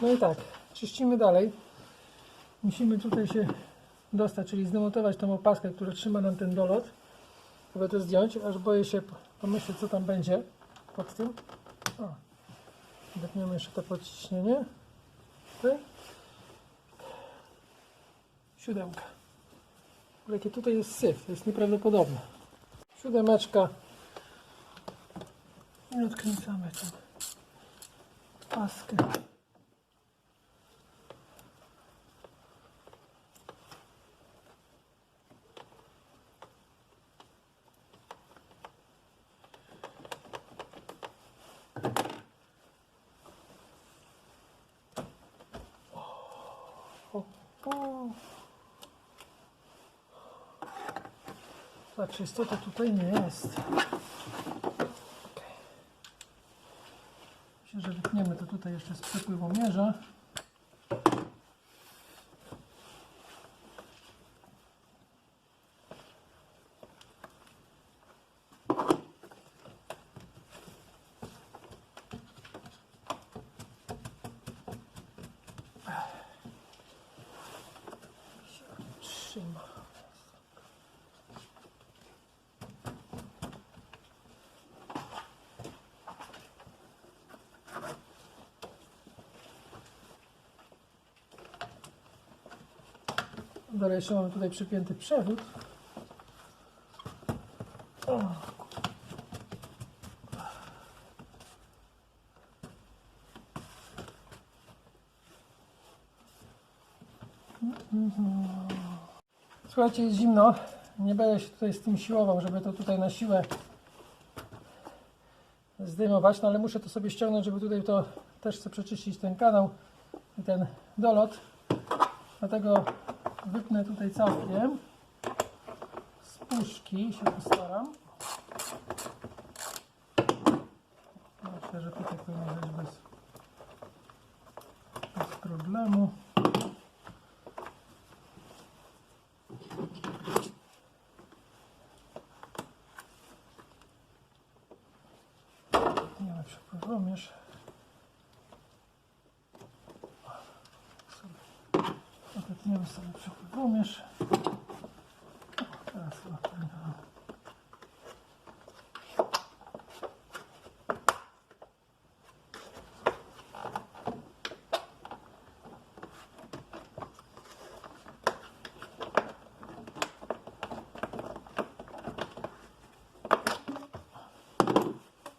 No i tak, czyścimy dalej. Musimy tutaj się dostać, czyli zdemontować tą opaskę, która trzyma nam ten dolot. Żeby to zdjąć, aż boję się pomyśleć, co tam będzie pod tym. O, jeszcze to podciśnienie. Tutaj. Siódemka. Jakie tutaj jest syf, to jest nieprawdopodobne. Siódemeczka. I odkręcamy tę paskę. O. Tak, czystoty tutaj nie jest. Myślę, że wytniemy to tutaj jeszcze z przepływomierza. Trzyma. Dalej jeszcze mamy tutaj przypięty przewód. O. Słuchajcie, jest zimno. Nie będę się tutaj z tym siłował, żeby to tutaj na siłę zdejmować, no ale muszę to sobie ściągnąć, żeby tutaj to też chcę przeczyścić ten kanał i ten dolot. Dlatego wypnę tutaj całkiem z puszki się postaram. Myślę, że tutaj powinno być bez, bez problemu. Nie ma przepływomierz. Odetniemy sobie przepływomierz. O, Teraz chyba powinno.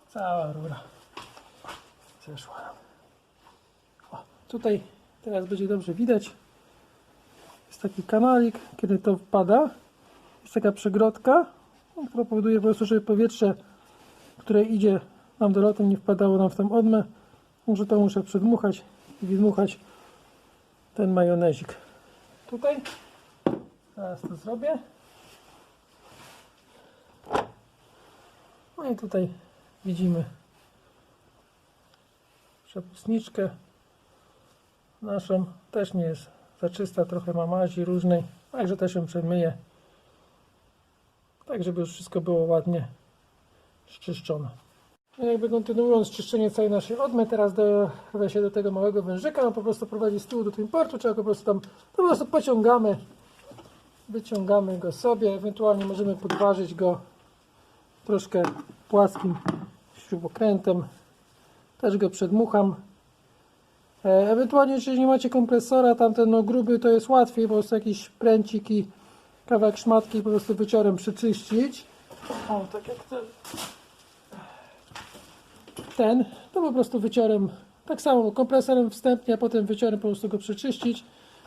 Cała rura zeszła. O, tutaj teraz będzie dobrze widać. Jest taki kanalik, kiedy to wpada. Jest taka przegrodka, no, która powoduje po prostu, żeby powietrze, które idzie nam do lotu, nie wpadało nam w tą odmę. Może to muszę przedmuchać i wydmuchać ten majonezik. Tutaj teraz to zrobię. No i tutaj widzimy przepustniczkę naszą. Też nie jest za czysta, trochę ma mazi różnej, także też ją przemyję. Tak, żeby już wszystko było ładnie szczyszczone. No jakby kontynuując czyszczenie całej naszej odmy, teraz dochodzę się do tego małego wężyka, on po prostu prowadzi z tyłu do tym portu, trzeba go po prostu tam po prostu pociągamy, wyciągamy go sobie, ewentualnie możemy podważyć go troszkę płaskim śrubokrętem. Też go przedmucham. E, Ewentualnie, jeżeli nie macie kompresora, tamten no gruby, to jest łatwiej, po prostu jakiś pręcik i kawałek szmatki po prostu wyciorem przeczyścić. O, tak jak ten. Ten, to po prostu wyciorem, tak samo kompresorem wstępnie, a potem wyciorem po prostu go przeczyścić.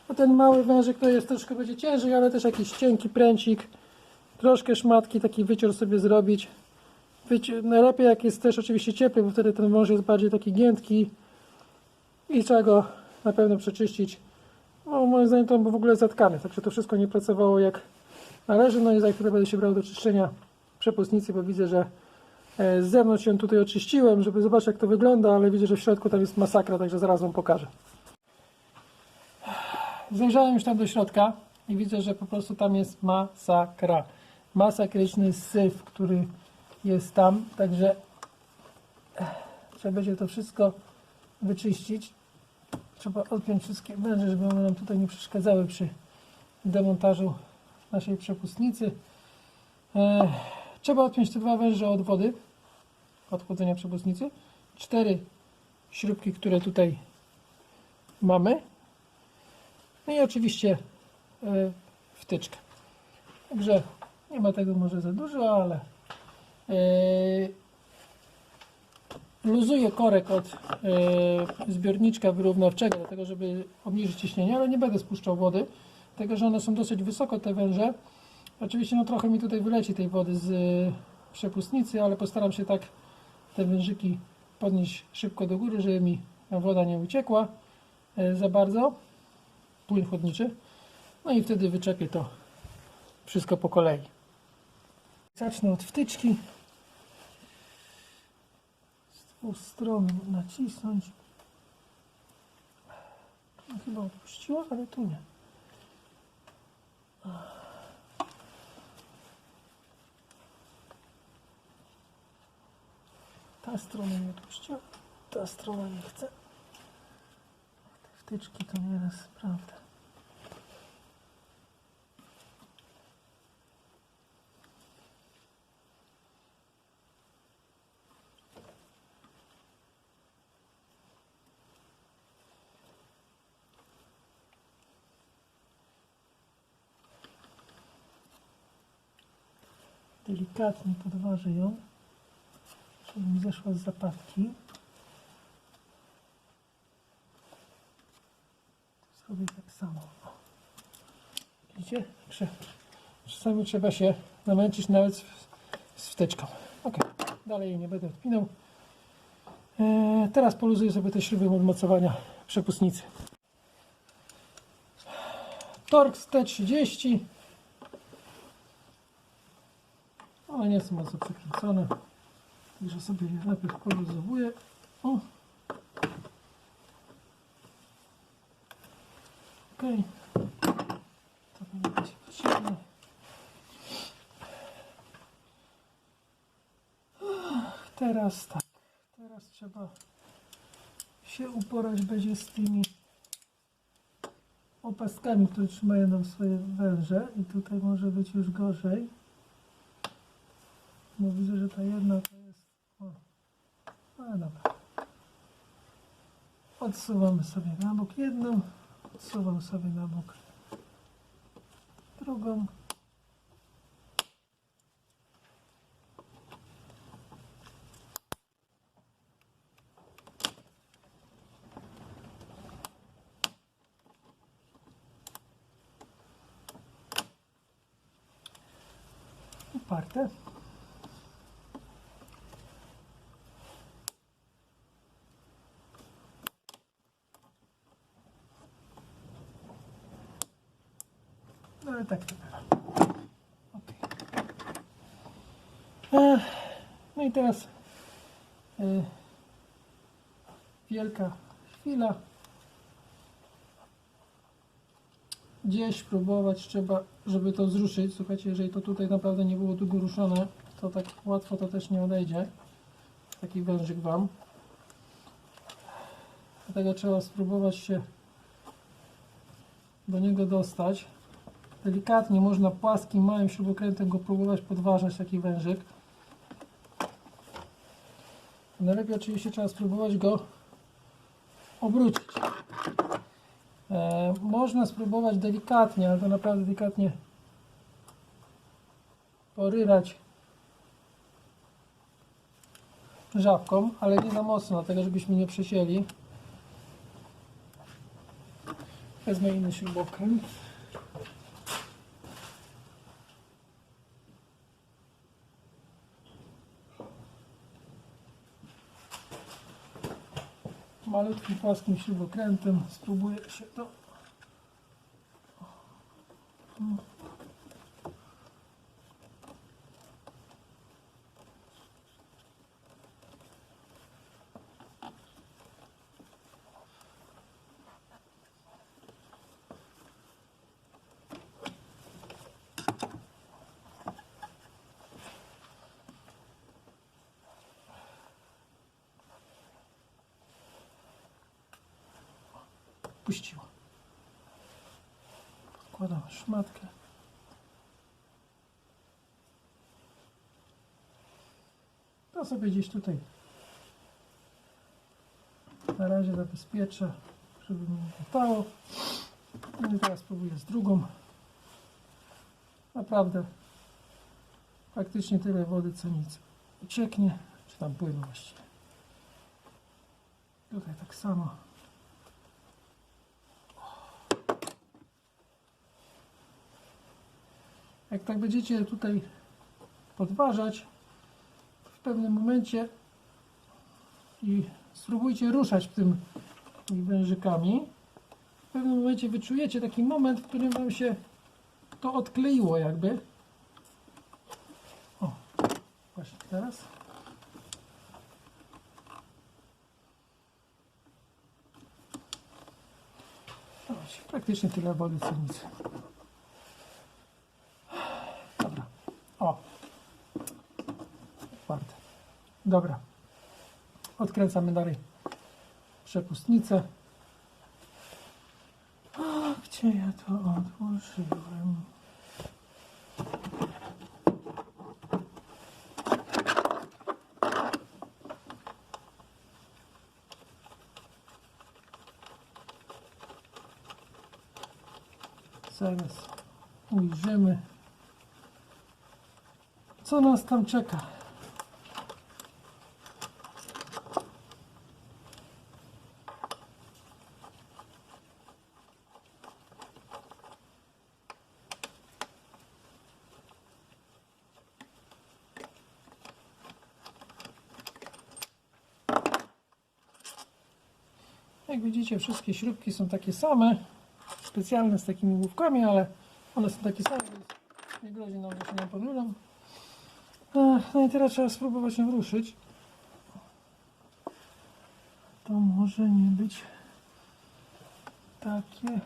A ten mały wężyk to jest troszkę będzie ciężej, ale też jakiś cienki pręcik, troszkę szmatki, taki wycior sobie zrobić. Wyci- najlepiej jak jest też oczywiście cieplej, bo wtedy ten wąż jest bardziej taki giętki i trzeba go na pewno przeczyścić. No, moim zdaniem to on był w ogóle zatkany, także to wszystko nie pracowało jak należy. No i za chwilę będę się brał do czyszczenia przepustnicy, bo widzę, że e, z zewnątrz ją tutaj oczyściłem, żeby zobaczyć jak to wygląda, ale widzę, że w środku tam jest masakra, także zaraz wam pokażę. Zajrzałem już tam do środka i widzę, że po prostu tam jest masakra. Masakryczny syf, który jest tam, także eh, trzeba będzie to wszystko wyczyścić. Trzeba odpiąć wszystkie węże, żeby one nam tutaj nie przeszkadzały przy demontażu naszej przepustnicy. E, trzeba odpiąć te dwa węże od wody, od chłodzenia przepustnicy. Cztery śrubki, które tutaj mamy. No i oczywiście e, wtyczkę. Także nie ma tego może za dużo, ale e, luzuję korek od e, zbiorniczka wyrównawczego, dlatego żeby obniżyć ciśnienie, ale nie będę spuszczał wody, dlatego że one są dosyć wysoko te węże. Oczywiście no trochę mi tutaj wyleci tej wody z e, przepustnicy, ale postaram się tak te wężyki podnieść szybko do góry, żeby mi woda nie uciekła e, za bardzo, płyn chłodniczy. No i wtedy wyczepię to wszystko po kolei. Zacznę od wtyczki. Z dwóch stron nacisnąć. No, chyba odpuściła, ale tu nie. Ta strona nie odpuściła, ta strona nie chce. Te wtyczki to nieraz, prawda. Delikatnie podważę ją, żeby mi zeszła z zapadki. Zrobię tak samo. Widzicie? Czasami trzeba się namęczyć nawet z, z wtyczką. Ok, dalej nie będę odpinał. E, teraz poluzuję sobie te śruby od mocowania przepustnicy. Torx T30 ale nie są mocno przekręcone. Także sobie je najpierw poluzowuję. O. Ok. To będzie potrzebne. Teraz tak. Teraz trzeba się uporać będzie z tymi opaskami, które trzymają nam swoje węże i tutaj może być już gorzej. Widzę, że ta jedna to jest. O, ale dobra. Odsuwamy sobie na bok jedną, odsuwam sobie na bok drugą. Uparte. Ale tak to bywa. Ech, No i teraz e, wielka chwila. Gdzieś próbować trzeba, żeby to zruszyć. Słuchajcie, jeżeli to tutaj naprawdę nie było długo ruszone, to tak łatwo to też nie odejdzie. Taki wężyk Wam. Dlatego trzeba spróbować się do niego dostać delikatnie można płaskim, małym śrubokrętem go próbować podważać, taki wężyk. Najlepiej oczywiście trzeba spróbować go obrócić. E, można spróbować delikatnie, ale to naprawdę delikatnie poryrać żabką, ale nie za mocno, dlatego żebyśmy nie przesieli. Wezmę inny śrubokręt. Malutkim płaskim śrubokrętem. Spróbuję się to szmatkę. To sobie gdzieś tutaj na razie zabezpieczę, żeby mi nie latało. No i teraz spróbuję z drugą. Naprawdę faktycznie tyle wody co nic ucieknie, czy tam płynie właściwie. Tutaj tak samo. Jak tak będziecie tutaj podważać w pewnym momencie i spróbujcie ruszać tym wężykami, w pewnym momencie wyczujecie taki moment, w którym wam się to odkleiło jakby. O, właśnie teraz. Praktycznie tyle wody co nic. Dobra. O. Warte. Dobra. Odkręcamy dalej przepustnicę. A, gdzie ja to odłożyłem? Zaraz ujrzymy, co nas tam czeka. Jak widzicie, wszystkie śrubki są takie same, specjalne z takimi główkami, ale one są takie same, więc nie grozi nam, że się nie podróżą. No i teraz trzeba spróbować ją ruszyć. To może nie być takie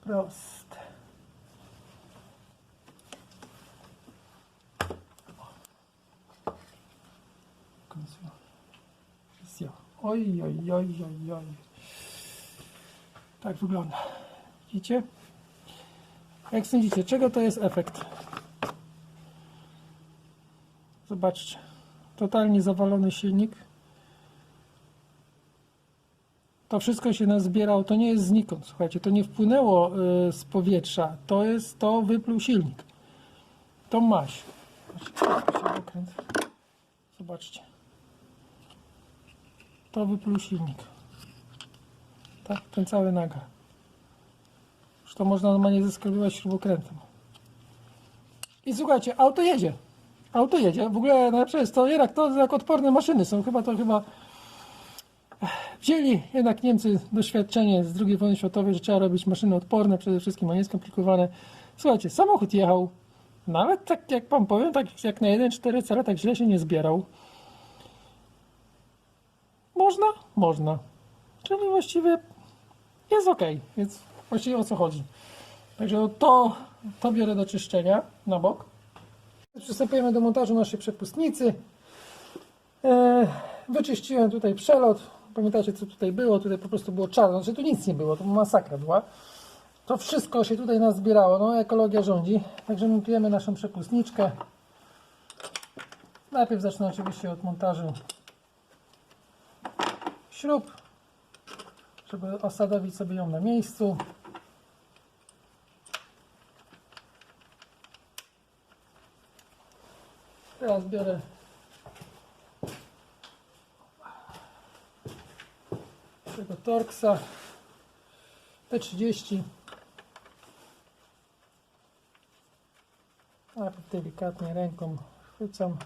proste. Oj, oj, oj, oj, oj. Tak wygląda. Widzicie? Jak sądzicie, czego to jest efekt? Zobaczcie. Totalnie zawalony silnik. To wszystko się nazbierało. To nie jest znikąd. Słuchajcie, to nie wpłynęło y, z powietrza. To jest, to wypluł silnik. To maś. Zobaczcie. To wypluł silnik. Tak, ten cały nagar. Już to można normalnie zeskrobiwać śrubokrętem. I słuchajcie, auto jedzie. Auto jedzie. W ogóle najlepsze jest to, jednak to jak odporne maszyny są. Chyba to chyba wzięli jednak Niemcy doświadczenie z II wojny światowej, że trzeba robić maszyny odporne przede wszystkim, a nie skomplikowane. Słuchajcie, samochód jechał. Nawet tak jak wam powiem, tak jak na 1.4 cala, tak źle się nie zbierał. Można? Można. Czyli właściwie jest ok, więc właściwie o co chodzi. Także to, to biorę do czyszczenia na bok. Przystępujemy do montażu naszej przepustnicy. E, wyczyściłem tutaj przelot. Pamiętacie co tutaj było? Tutaj po prostu było czarno. Znaczy tu nic nie było, to masakra była. To wszystko się tutaj nazbierało. No ekologia rządzi. Także montujemy naszą przepustniczkę. Najpierw zacznę oczywiście od montażu śrub, żeby osadowić sobie ją na miejscu. Teraz biorę tego Torxa P30 Najpierw delikatnie ręką chwycam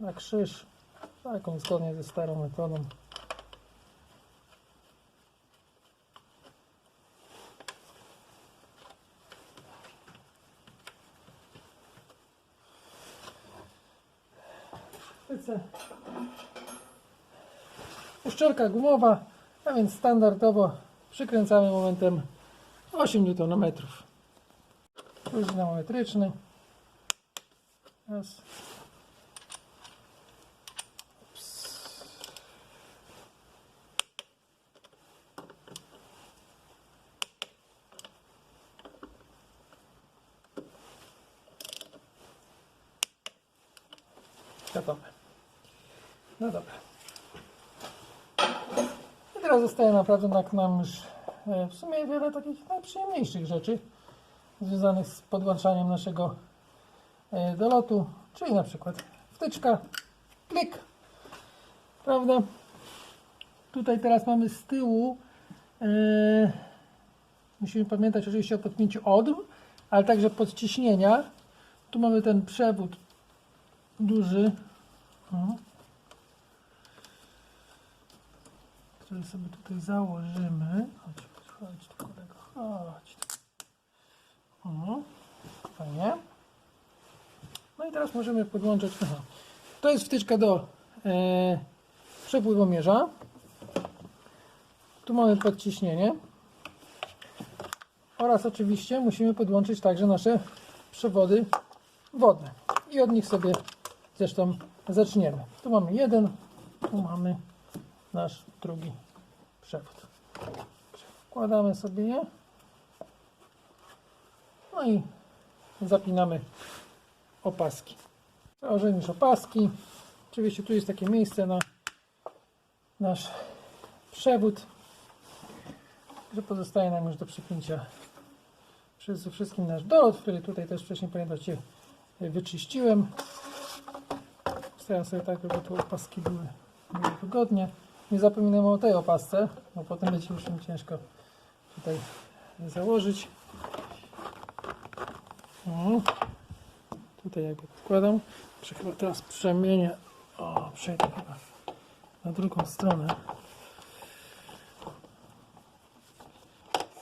na krzyż taką zgodnie ze starą metodą. Chwycę uszczelka gumowa a więc standardowo przykręcamy momentem 8 Nm już dynamometryczny raz Gotowe. No dobra. I teraz zostaje naprawdę tak nam już e, w sumie wiele takich najprzyjemniejszych rzeczy związanych z podłączaniem naszego e, do lotu, czyli na przykład wtyczka, klik, prawda? Tutaj teraz mamy z tyłu, e, musimy pamiętać oczywiście o podpięciu odm, ale także podciśnienia. Tu mamy ten przewód duży, o, który sobie tutaj założymy. Chodź, chodź tu kolego, chodź. O, fajnie. No i teraz możemy podłączyć. Aha. To jest wtyczka do e, przepływomierza. Tu mamy podciśnienie. Oraz oczywiście musimy podłączyć także nasze przewody wodne. I od nich sobie zresztą zaczniemy. Tu mamy jeden, tu mamy nasz drugi przewód. Wkładamy sobie je. No i zapinamy opaski. Założymy już opaski. Oczywiście tu jest takie miejsce na nasz przewód, że pozostaje nam już do przypięcia przede wszystkim nasz dolot, który tutaj też wcześniej pamiętacie wyczyściłem. Staram sobie tak, żeby tu opaski były, wygodnie. Nie zapominamy o tej opasce, bo potem będzie już mi ciężko tutaj założyć. O, tutaj jakby podkładam. Muszę chyba teraz przemienię. O, przejdę chyba na drugą stronę.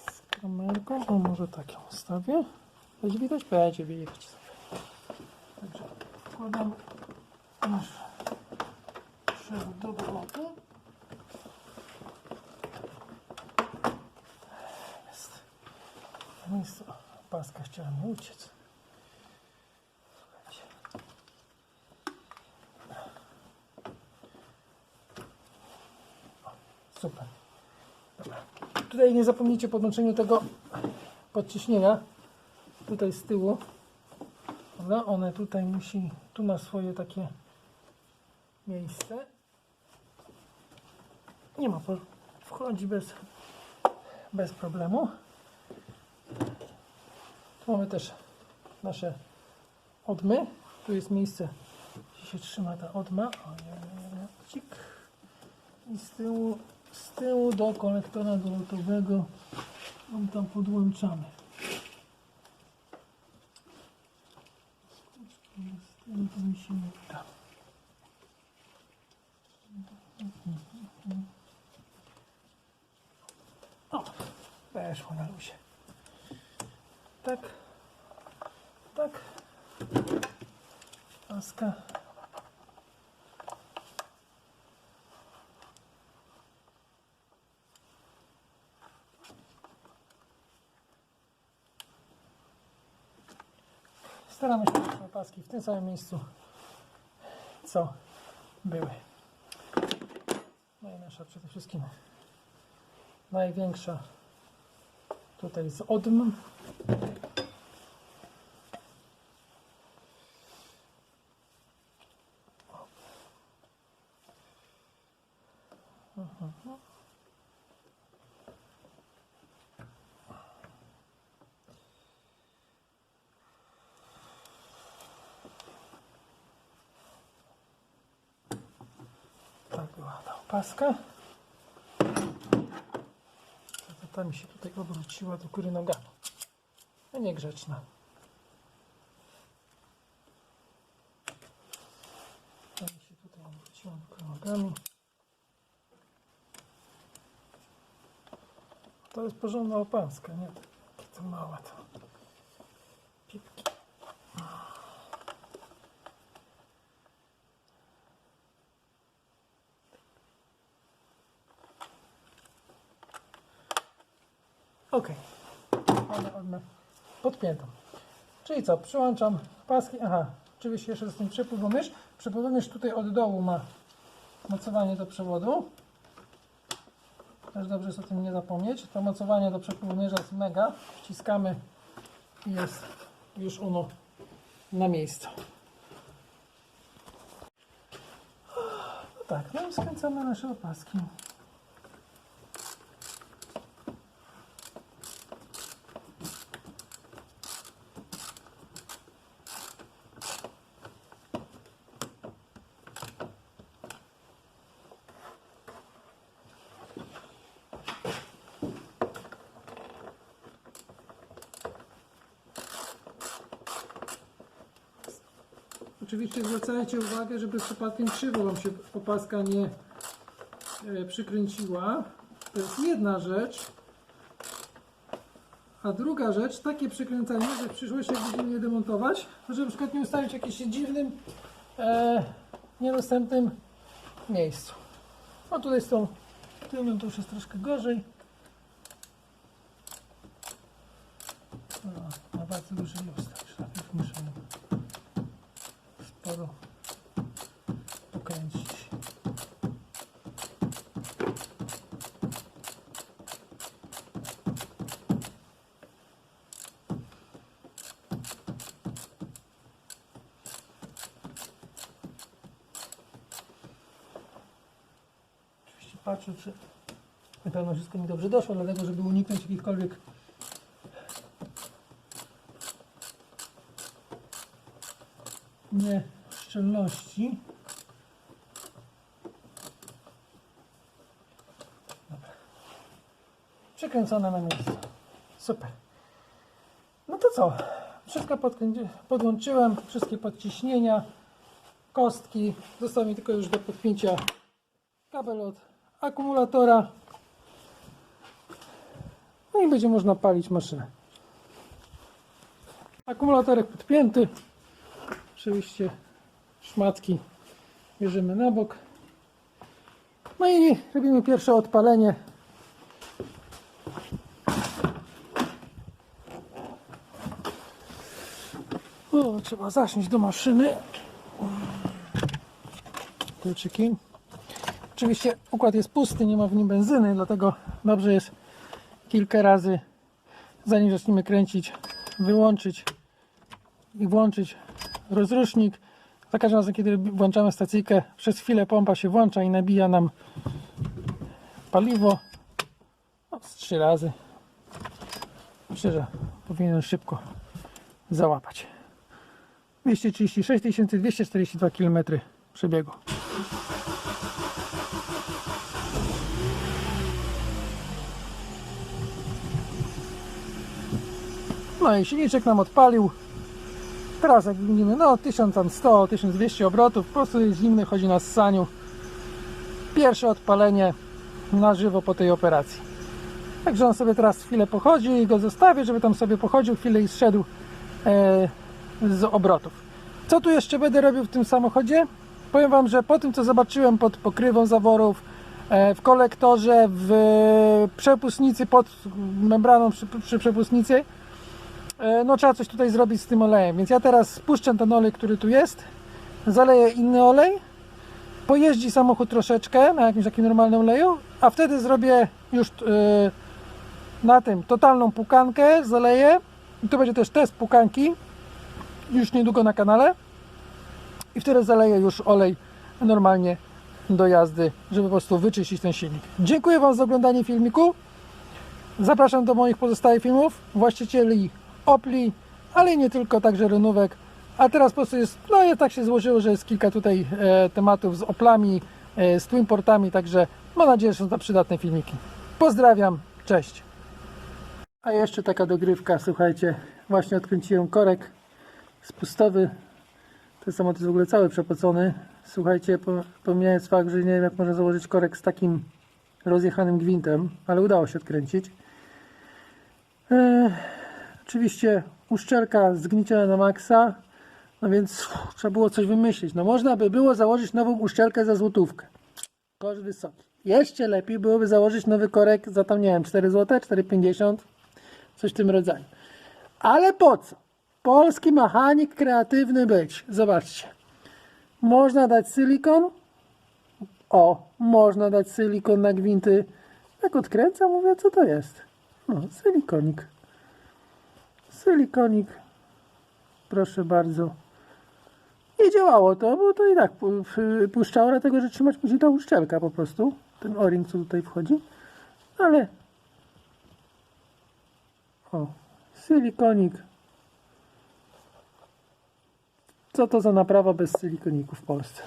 Z kamerką. O, może tak ją ustawię. Będzie widać? Będzie widać. Także wkładam przewód do dolotu. Jest. Miejsce. Paska chciała mi uciec. Super. Tutaj nie zapomnijcie o podłączeniu tego podciśnienia. Tutaj z tyłu. Dobra, one tutaj musi, tu ma swoje takie miejsce. Nie ma, wchodzi bez, bez problemu. Tu mamy też nasze odmy. Tu jest miejsce, gdzie się trzyma ta odma. O, nie, nie, nie. Cik. I z tyłu, z tyłu do konektora dolotowego on tam podłączamy. Z tym to mi się nie uda. O, weszło na luzie. Tak. Tak. Paska. Staramy się mieć paski w tym samym miejscu, co były. No i nasza przede wszystkim największa tutaj z odm. Tak ta opaska. To ta mi się tutaj obróciła do góry nogami. No niegrzeczna. Ta mi się tutaj obróciła do góry nogami. To jest porządna opaska, nie? Takie to małe to. Pipki. Ok. Mamy odmę Czyli co? Przyłączam paski. Aha, oczywiście jeszcze z tym przepływomierz. Przepływomierz tutaj od dołu ma mocowanie do przewodu. Też dobrze jest o tym nie zapomnieć. To mocowanie do przepływomierza jest mega. Wciskamy i jest już ono na miejscu. No tak, no i skręcamy nasze opaski. Oczywiście zwracajcie uwagę, żeby przypadkiem krzywo Wam się opaska nie e, przykręciła. To jest jedna rzecz. A druga rzecz, takie przykręcanie, że w przyszłości będziemy je demontować, to żeby na przykład nie ustawić w jakimś dziwnym, e, niedostępnym miejscu. O tutaj z tą tylną to już jest troszkę gorzej. No, na bardzo dużo nie ustawisz. Najpierw muszę ją sporo pokręcić. Oczywiście patrzę, czy na pewno wszystko mi dobrze doszło, dlatego żeby uniknąć jakichkolwiek nieszczelności. Dobra. Przekręcone na miejsce. Super. No to co? Wszystko podłączyłem, wszystkie podciśnienia, kostki. Zostało mi tylko już do podpięcia kabel od akumulatora. No i będzie można palić maszynę. Akumulatorek podpięty. Oczywiście szmatki bierzemy na bok. No i robimy pierwsze odpalenie. O, trzeba zasiąść do maszyny. Kluczyki. Oczywiście układ jest pusty, nie ma w nim benzyny, dlatego dobrze jest kilka razy, zanim zaczniemy kręcić, wyłączyć i włączyć rozrusznik. Za każdym razem, kiedy włączamy stacyjkę, przez chwilę pompa się włącza i nabija nam paliwo. No, z trzy razy. Myślę, że powinien szybko załapać. 236 242 km przebiegu. No i silniczek nam odpalił. Teraz jak widzimy, no 1100, 1200 obrotów, po prostu jest zimny, chodzi na ssaniu. Pierwsze odpalenie na żywo po tej operacji. Także on sobie teraz chwilę pochodzi i go zostawię, żeby tam sobie pochodził chwilę i zszedł e, z obrotów. Co tu jeszcze będę robił w tym samochodzie? Powiem Wam, że po tym co zobaczyłem pod pokrywą zaworów, e, w kolektorze, w przepustnicy, pod membraną przy, przy przepustnicy, E, no trzeba coś tutaj zrobić z tym olejem, więc ja teraz spuszczę ten olej, który tu jest, zaleję inny olej, pojeździ samochód troszeczkę na jakimś takim normalnym oleju, a wtedy zrobię już yy, na tym totalną pukankę, zaleję i to będzie też test pukanki już niedługo na kanale i wtedy zaleję już olej normalnie do jazdy, żeby po prostu wyczyścić ten silnik. Dziękuję Wam za oglądanie filmiku. Zapraszam do moich pozostałych filmów, właścicieli Opli, ale nie tylko, także renówek. A teraz po prostu jest, no i tak się złożyło, że jest kilka tutaj e, tematów z Oplami, e, z Twinportami, także mam nadzieję, że są to przydatne filmiki. Pozdrawiam, cześć. A jeszcze taka dogrywka, słuchajcie, właśnie odkręciłem korek spustowy. Ten samochód jest w ogóle cały przepocony. Słuchajcie, po- pomijając fakt, że nie wiem jak można założyć korek z takim rozjechanym gwintem, ale udało się odkręcić. Eee, Oczywiście uszczelka zgnieciona na maksa, no więc uff, trzeba było coś wymyślić. No można by było założyć nową uszczelkę za złotówkę. Koszt wysoki. Jeszcze lepiej byłoby założyć nowy korek za tam, nie wiem, 4 zł, 4,50, coś w tym rodzaju. Ale po co? Polski mechanik kreatywny być. Zobaczcie. Można dać silikon. O, można dać silikon na gwinty. Jak odkręcam, mówię, co to jest? No, silikonik. Silikonik. Proszę bardzo. I działało to, bo to i tak puszczało, dlatego że trzymać musi ta uszczelka po prostu. Ten o-ring, co tutaj wchodzi. Ale... O, silikonik. Co to za naprawa bez silikoniku w Polsce?